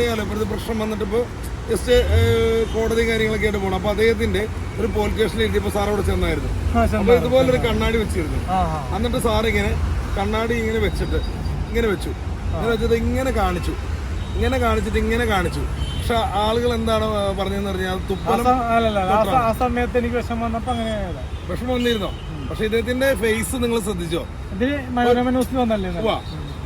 അറിയാലോ ഇപ്പോഴത്തെ പ്രശ്നം വന്നിട്ട് ഇപ്പോൾ ജസ്റ്റ് കോടതി കാര്യങ്ങളൊക്കെ ആയിട്ട് പോകണം അപ്പൊ അദ്ദേഹത്തിന്റെ ഒരു പോലീസ് സ്റ്റേഷനിൽ എത്തിയപ്പോൾ സാർ അവിടെ ചെന്നായിരുന്നു. അപ്പോൾ ഇതുപോലെ ഒരു ഇതുപോലൊരു കണ്ണാടി വെച്ചിരുന്നു. എന്നിട്ട് സാർ ഇങ്ങനെ കണ്ണാടി ഇങ്ങനെ വെച്ചിട്ട് ഇങ്ങനെ വെച്ചു. ഇങ്ങനെ വെച്ചത് ഇങ്ങനെ കാണിച്ചു. ഇങ്ങനെ കാണിച്ചിട്ട് ഇങ്ങനെ കാണിച്ചു. പക്ഷെ ആളുകൾ എന്താണ് പറഞ്ഞതെന്ന് പറഞ്ഞാൽ അത് ആ സമയത്ത് എനിക്ക് വന്നപ്പോ അങ്ങനെ. വിഷമം വന്നിരുന്നോ? പക്ഷെ ഇദ്ദേഹത്തിന്റെ ഫേസ് നിങ്ങൾ ശ്രദ്ധിച്ചോ? ഇത് മനോരമ ന്യൂസിൽ വന്നല്ലേ?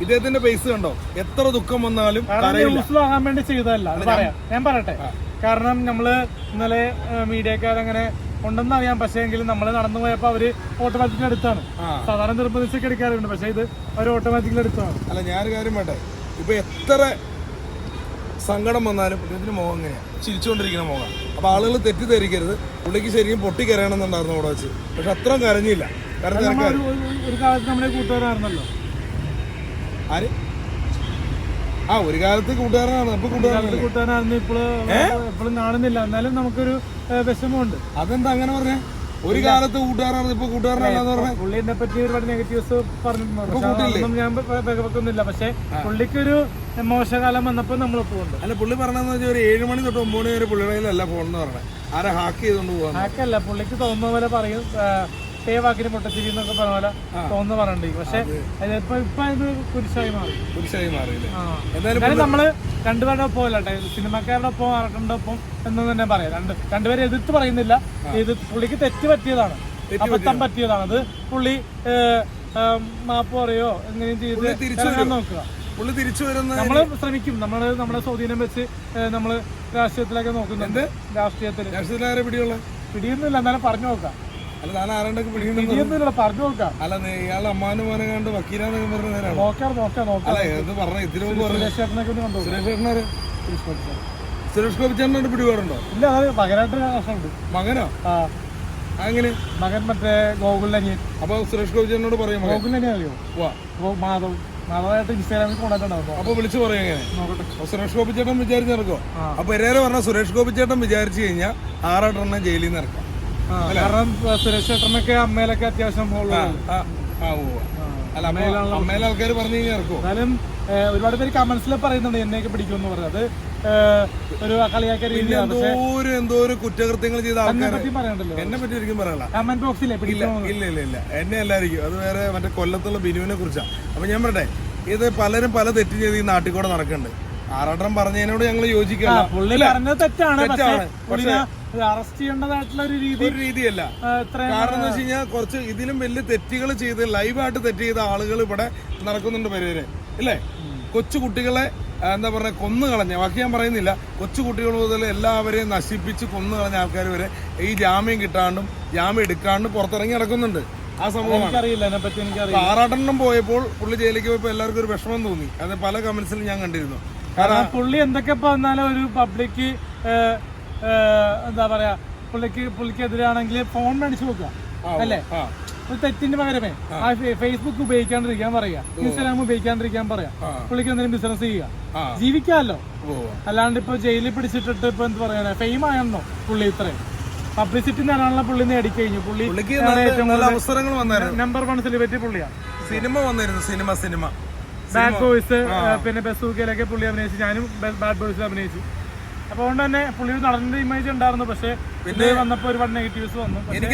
ഇദ്ദേഹത്തിന്റെ പേസ് കണ്ടോ? എത്ര ദുഃഖം വന്നാലും കരയില്ല വേണ്ടി ചെയ്തതല്ല അത് പറയാം. ഞാൻ പറയട്ടെ. കാരണം നമ്മൾ ഇന്നലെ മീഡിയക്കാരങ്ങനെ ഉണ്ടെന്ന് അറിയാം പക്ഷേ എങ്കിലും നമ്മൾ നടന്നു പോയപ്പോ അവർ ഓട്ടോമാറ്റിക്കലി എടുത്താണ്. സാധാരണ നിർബന്ധിച്ചൊക്കെ എടുക്കാറുണ്ട്. പക്ഷേ ഇത് അവർ ഓട്ടോമാറ്റിക്കലി എടുത്താണ് അല്ല ഞാനൊരു കാര്യം വേണ്ടേ ഇപ്പൊ എത്ര സങ്കടം വന്നാലും ഇദ്ദേഹത്തിന് മുഖം എങ്ങനെയാ? ചിരിച്ചുകൊണ്ടിരിക്കുന്ന മുഖം അപ്പൊ ആളുകൾ തെറ്റിദ്ധരിക്കരുത്. പുള്ളിക്ക് ശരിക്കും പൊട്ടിക്കരയണമെന്നുണ്ടായിരുന്നു അവിടെ വെച്ച്. പക്ഷെ അത്രയും കരഞ്ഞില്ല. കാരണം ഒരു- കാലത്ത് നമ്മുടെ കൂട്ടുകാരായിരുന്നല്ലോ. ആര്? ആ ഒരു കാലത്ത് കൂട്ടുകാരനാണ്. അപ്പൊ കൂട്ടുകാരനാണ് കൂട്ടുകാരായിരുന്നു ഇപ്പോഴും ഇപ്പോഴും കാണുന്നില്ല. എന്നാലും നമുക്കൊരു വിഷമമുണ്ട്. അതെന്താ അങ്ങനെ പറഞ്ഞേ? ഒരു കാലത്ത് കൂട്ടുകാരാണ് ഇപ്പൊ കൂട്ടുകാരനാണ് പറഞ്ഞത് പുള്ളിനെ പറ്റി ഒരുപാട് നെഗറ്റീവ്സ് പറഞ്ഞിട്ടുണ്ട് ഞാൻ വെക്കുന്നില്ല പക്ഷെ പുള്ളിക്കൊരു മോശകാലം വന്നപ്പോ നമ്മൾ പോകുന്നുണ്ട് അല്ല പുള്ളി പറഞ്ഞതെന്ന് വെച്ചാൽ ഒരു ഏഴ് മണി തൊട്ട് ഒമ്പത് മണി വരെ പുള്ളിയുടെ കയ്യിലല്ല ഫോൺ എന്ന് പറഞ്ഞത് ആരെ ഹാക്ക് ചെയ്തോണ്ട് പോകാൻ ഹാക്കല്ല പുള്ളിക്ക് തോന്നുന്ന പോലെ പറയും. പേ വാക്കിന് പൊട്ടച്ചിരി എന്നൊക്കെ പറഞ്ഞ പോലെ തോന്നുന്നു പറഞ്ഞിട്ടുണ്ട്. പക്ഷെ ഇപ്പൊ ഇപ്പൊ ഇത് കുരിശായി മാറി. എന്തായാലും എന്നാലും നമ്മൾ രണ്ടുപേരുടെ ഒപ്പം അല്ല സിനിമക്കാരുടെ ഒപ്പം ആർക്കണ്ട ഒപ്പം എന്ന് തന്നെ പറയാം. രണ്ട് രണ്ടുപേരെ എതിർത്ത് പറയുന്നില്ല. ഇത് പുള്ളിക്ക് തെറ്റ് പറ്റിയതാണ്. അബദ്ധം പറ്റിയതാണ്. അത് പുള്ളി മാപ്പ് പറയോ? എങ്ങനെയും ചെയ്ത് നോക്കുക. പുള്ളി തിരിച്ചു വരുന്ന നമ്മൾ ശ്രമിക്കും. നമ്മൾ നമ്മുടെ സ്വാധീനം വെച്ച് നമ്മൾ രാഷ്ട്രീയത്തിലൊക്കെ നോക്കുന്നുണ്ട്. രാഷ്ട്രീയത്തിൽ രാഷ്ട്രീയക്കാരെ പിടിയുള്ള? പിടിയൊന്നുമില്ല. എന്നാലും പറഞ്ഞു നോക്കാം. അല്ല താൻ ആരണ്ടൊക്കെ പിടിക്കുന്നുണ്ട് പിടിയൊന്നുമില്ല പറഞ്ഞു നോക്കാം അല്ല ഇയാളെ അമ്മാനും മോനെ കണ്ട് വക്കീലാന്നൊക്കെ പറഞ്ഞ നേരാണ്? നോക്കാം നോക്കാം നോക്കാം അല്ല ഇത് പറഞ്ഞ? ഇതിനു മുമ്പ് പറഞ്ഞു. സുരേഷ് ചേട്ടനൊക്കെ ഒന്ന് കണ്ടു. സുരേഷ് ചേട്ടനാര് സുരേഷ് ഗോപി പിടിപാടുണ്ടോ? ഇല്ല അത് പ്രശ്നമുണ്ട് മകനോ? ആ. അങ്ങനെ മകൻ മറ്റേ ഗോകുലനിയൻ അപ്പൊ സുരേഷ് ഗോപി ചേട്ടനോട് പറയും ഗോകുലനിയൻ അറിയോ? മാധവ്. മാധവായിട്ട് ഇൻസ്റ്റാഗ്രാമിൽ കൊണ്ടുവന്നിട്ടുണ്ടാവും അപ്പൊ വിളിച്ചു പറയും സുരേഷ് ഗോപി ചേട്ടൻ വിചാരിച്ച് നടക്കോ ആ. അപ്പൊ പെരേര പറഞ്ഞ സുരേഷ് ഗോപി ചേട്ടൻ വിചാരിച്ചു കഴിഞ്ഞാൽ ആറാട്ടെണ്ണം ജയിലിൽ നിന്ന് ഇറക്കാം. കാരണം സുരേഷ് ചേട്ടനൊക്കെ അമ്മയിലൊക്കെ അത്യാവശ്യം അമ്മയിലെ ആൾക്കാർ പറഞ്ഞു കഴിഞ്ഞാൽ എന്നാലും ഒരുപാട് പേര് കമന്റ്സിൽ പറയുന്നുണ്ട് എന്നെയൊക്കെ പിടിക്കുമെന്ന് പറഞ്ഞത് ഏ, ഒരു കളിയാക്കിയ രീതിയാണ്. എന്തോരം എന്തോരം കുറ്റകൃത്യങ്ങൾ ചെയ്ത എന്നെ ആൾക്കാരെ. എന്നെ പറ്റി ഒരിക്കലും പറയല കമന്റ് ബോക്സിലെ ഇല്ല ഇല്ല ഇല്ല എന്നെ അല്ലായിരിക്കും. അത് വേറെ മറ്റേ കൊല്ലത്തുള്ള ബിനുവിനെ കുറിച്ചാണ് അപ്പൊ ഞാൻ പറയട്ടെ ഇത് പലരും പല തെറ്റ് ചെയ്ത് ഈ നാട്ടിൽ കൂടെ നടക്കുന്നുണ്ട് ആറാട്ടം പറഞ്ഞതിനോട് ഞങ്ങൾ യോജിക്കാം പറഞ്ഞത് തെറ്റാണ്. പക്ഷേ അറസ്റ്റ് ചെയ്യേണ്ടതായിട്ടുള്ള ഒരു രീതി ഒരു രീതിയല്ല. കാരണം എന്ന് വെച്ച് കഴിഞ്ഞാൽ കുറച്ച് ഇതിലും വലിയ തെറ്റുകൾ ചെയ്ത് ലൈവായിട്ട് തെറ്റ് ചെയ്ത ആളുകൾ ഇവിടെ നടക്കുന്നുണ്ട് പേര് ഇല്ലേ? കൊച്ചു കുട്ടികളെ എന്താ പറയുക കൊന്നു കളഞ്ഞ ബാക്കി ഞാൻ പറയുന്നില്ല. കൊച്ചു കുട്ടികൾ മുതൽ എല്ലാവരെയും നശിപ്പിച്ച് കൊന്നു കളഞ്ഞ ആൾക്കാർ വരെ ഈ ജാമ്യം കിട്ടാണ്ടും ജാമ്യം എടുക്കാണ്ടും പുറത്തിറങ്ങി നടക്കുന്നുണ്ട്. ആ സംഭവം ആറാട്ടെണ്ണം പോയപ്പോൾ പുള്ളി ജയിലിലേക്ക് പോയപ്പോൾ എല്ലാവർക്കും ഒരു വിഷമം തോന്നി. അത് പല കമന്റ്സിലും ഞാൻ കണ്ടിരുന്നു. കാരണം പുള്ളി എന്തൊക്കെ പറഞ്ഞാലും ഒരു പബ്ലിക് എന്താ പറയാ പുള്ളിക്ക് പുള്ളിക്കെതിരാണെങ്കിൽ ഫോൺ മേടിച്ചു വെക്കുക. അല്ലേ? ഒരു തെറ്റിന്റെ പകരമേ ആ. ഫേസ്ബുക്ക് ഉപയോഗിക്കാണ്ടിരിക്കാൻ പറയാ ഇൻസ്റ്റാഗ്രാം ഉപയോഗിക്കാണ്ടിരിക്കാൻ പറയാ. പുള്ളിക്ക് എന്തെങ്കിലും ബിസിനസ് ചെയ്യുക. ജീവിക്കാമല്ലോ. അല്ലാണ്ട് ഇപ്പൊ ജയിലിൽ പിടിച്ചിട്ടിട്ട് ഇപ്പൊ എന്ത് പറയാ ഫെയിം ആയെന്നോ പുള്ളി ഇത്രയും. പബ്ലിസിറ്റി നേടാനുള്ള പുള്ളി നേടിക്കഴിഞ്ഞു പുള്ളി അവസരങ്ങൾ നമ്പർ വൺ സെലിബ്രിറ്റി പുള്ളിയാ. സിനിമ വന്നിരുന്നു സിനിമ സിനിമ. ബാഡ് ബോയ്സ് പിന്നെ ബസൂക്കയിലൊക്കെ പുള്ളി അഭിനയിച്ചു. ഞാനും ബാഡ് ബോയ്സിൽ അഭിനയിച്ചു. അപ്പൊ അതുകൊണ്ട് തന്നെ പുള്ളി നടന്റെ ഇമേജ് ഉണ്ടായിരുന്നു. പക്ഷേ പിന്നെ വന്നപ്പോ ഒരുപാട് നെഗറ്റീവ്സ് വന്നു. എനിക്ക്